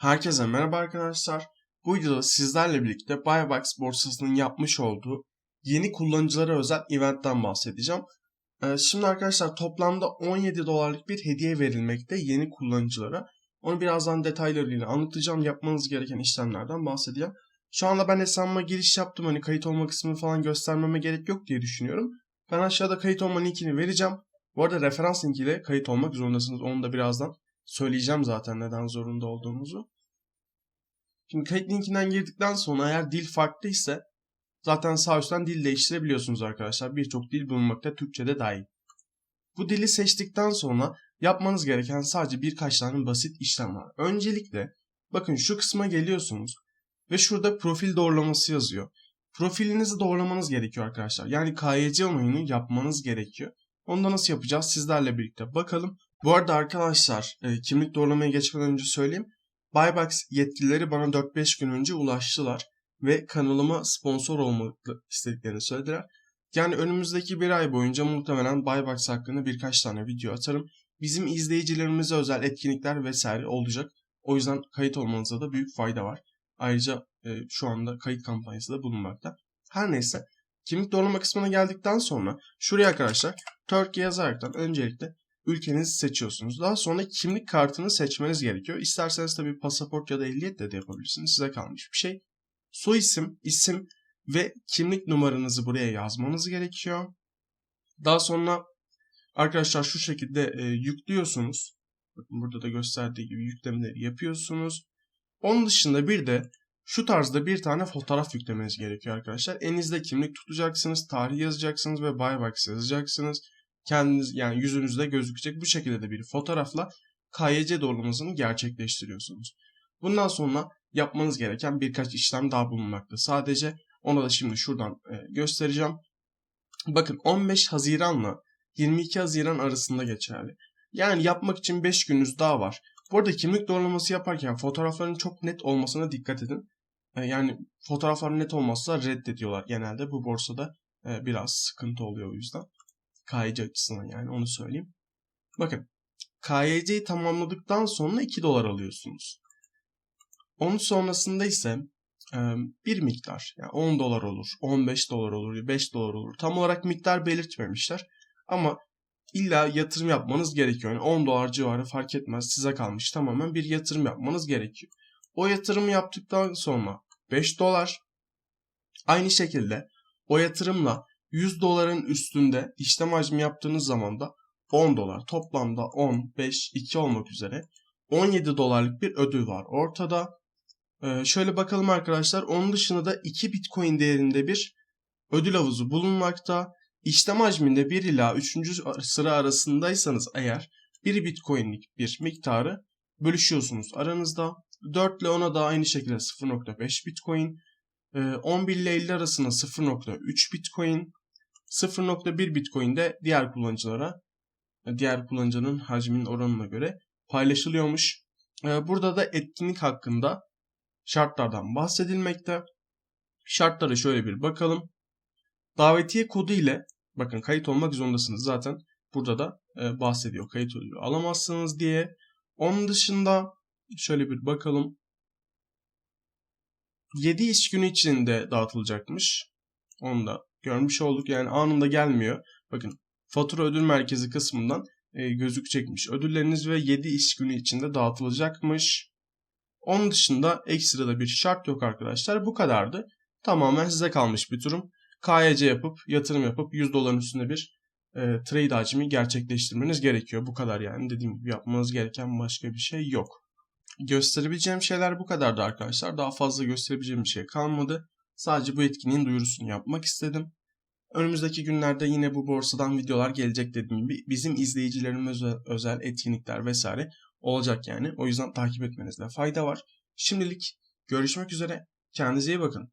Herkese merhaba arkadaşlar. Bu videoda sizlerle birlikte Buybox borsasının yapmış olduğu yeni kullanıcılara özel eventten bahsedeceğim. Ee, şimdi arkadaşlar toplamda 17 dolarlık bir hediye verilmekte yeni kullanıcılara. Onu birazdan detaylarıyla anlatacağım. Yapmanız gereken işlemlerden bahsedeceğim. Şu anda ben hesabıma giriş yaptım. Hani kayıt olma kısmını falan göstermeme gerek yok diye düşünüyorum. Ben aşağıda kayıt olma linkini vereceğim. Bu arada referans linkiyle kayıt olmak zorundasınız. Onu da birazdan söyleyeceğim zaten neden zorunda olduğumuzu. Şimdi kayıt linkinden girdikten sonra eğer dil farklı ise zaten sağ üstten dil değiştirebiliyorsunuz arkadaşlar. Birçok dil bulunmakta Türkçe de dahil. Bu dili seçtikten sonra yapmanız gereken sadece birkaç tane basit işlem var. Öncelikle bakın şu kısma geliyorsunuz ve şurada profil doğrulaması yazıyor. Profilinizi doğrulamanız gerekiyor arkadaşlar. Yani KYC onayını yapmanız gerekiyor. Onu da nasıl yapacağız sizlerle birlikte bakalım. Bu arada arkadaşlar e, kimlik doğrulamaya geçmeden önce söyleyeyim. Buybox yetkilileri bana 4-5 gün önce ulaştılar ve kanalıma sponsor olmak istediklerini söylediler. Yani önümüzdeki bir ay boyunca muhtemelen Buybox hakkında birkaç tane video atarım. Bizim izleyicilerimize özel etkinlikler vesaire olacak. O yüzden kayıt olmanıza da büyük fayda var. Ayrıca e, şu anda kayıt kampanyası da bulunmakta. Her neyse kimlik doğrulama kısmına geldikten sonra şuraya arkadaşlar Turkey yazaraktan öncelikle ülkenizi seçiyorsunuz. Daha sonra kimlik kartını seçmeniz gerekiyor. İsterseniz tabii pasaport ya da ehliyetle de yapabilirsiniz. Size kalmış bir şey. Soy isim, isim ve kimlik numaranızı buraya yazmanız gerekiyor. Daha sonra arkadaşlar şu şekilde e, yüklüyorsunuz. Bakın burada da gösterdiği gibi yüklemeleri yapıyorsunuz. Onun dışında bir de şu tarzda bir tane fotoğraf yüklemeniz gerekiyor arkadaşlar. Elinizde kimlik tutacaksınız, tarih yazacaksınız ve Buybox yazacaksınız kendiniz yani yüzünüzde gözükecek bu şekilde de bir fotoğrafla KYC doğrulamasını gerçekleştiriyorsunuz. Bundan sonra yapmanız gereken birkaç işlem daha bulunmakta. Sadece ona da şimdi şuradan e, göstereceğim. Bakın 15 Haziran'la 22 Haziran arasında geçerli. Yani yapmak için 5 gününüz daha var. Bu arada kimlik doğrulaması yaparken fotoğrafların çok net olmasına dikkat edin. E, yani fotoğraflar net olmazsa reddediyorlar genelde. Bu borsada e, biraz sıkıntı oluyor o yüzden. KYC açısından yani onu söyleyeyim. Bakın KYC'yi tamamladıktan sonra 2 dolar alıyorsunuz. Onun sonrasında ise bir miktar yani 10 dolar olur, 15 dolar olur, 5 dolar olur. Tam olarak miktar belirtmemişler ama illa yatırım yapmanız gerekiyor. Yani 10 dolar civarı fark etmez size kalmış tamamen bir yatırım yapmanız gerekiyor. O yatırımı yaptıktan sonra 5 dolar aynı şekilde o yatırımla 100 doların üstünde işlem hacmi yaptığınız zaman da 10 dolar toplamda 10, 5, 2 olmak üzere 17 dolarlık bir ödül var ortada. Ee, şöyle bakalım arkadaşlar onun dışında da 2 bitcoin değerinde bir ödül havuzu bulunmakta. İşlem hacminde 1 ila 3. sıra arasındaysanız eğer 1 bitcoinlik bir miktarı bölüşüyorsunuz aranızda. 4 ile 10'a da aynı şekilde 0.5 bitcoin. 11 ile 50 arasında 0.3 bitcoin. 0.1 Bitcoin de diğer kullanıcılara diğer kullanıcının hacminin oranına göre paylaşılıyormuş. Ee, burada da etkinlik hakkında şartlardan bahsedilmekte. Şartlara şöyle bir bakalım. Davetiye kodu ile bakın kayıt olmak zorundasınız zaten. Burada da e, bahsediyor kayıt ödülü alamazsınız diye. Onun dışında şöyle bir bakalım. 7 iş günü içinde dağıtılacakmış. Onu da görmüş olduk. Yani anında gelmiyor. Bakın fatura ödül merkezi kısmından e, gözükecekmiş. Ödülleriniz ve 7 iş günü içinde dağıtılacakmış. Onun dışında ekstra da bir şart yok arkadaşlar. Bu kadardı. Tamamen size kalmış bir durum. KYC yapıp yatırım yapıp 100 doların üstünde bir e, trade hacmi gerçekleştirmeniz gerekiyor. Bu kadar yani dediğim gibi yapmanız gereken başka bir şey yok. Gösterebileceğim şeyler bu kadardı arkadaşlar. Daha fazla gösterebileceğim bir şey kalmadı. Sadece bu etkinliğin duyurusunu yapmak istedim. Önümüzdeki günlerde yine bu borsadan videolar gelecek dediğim gibi bizim izleyicilerimize özel etkinlikler vesaire olacak yani. O yüzden takip etmenizde fayda var. Şimdilik görüşmek üzere. Kendinize iyi bakın.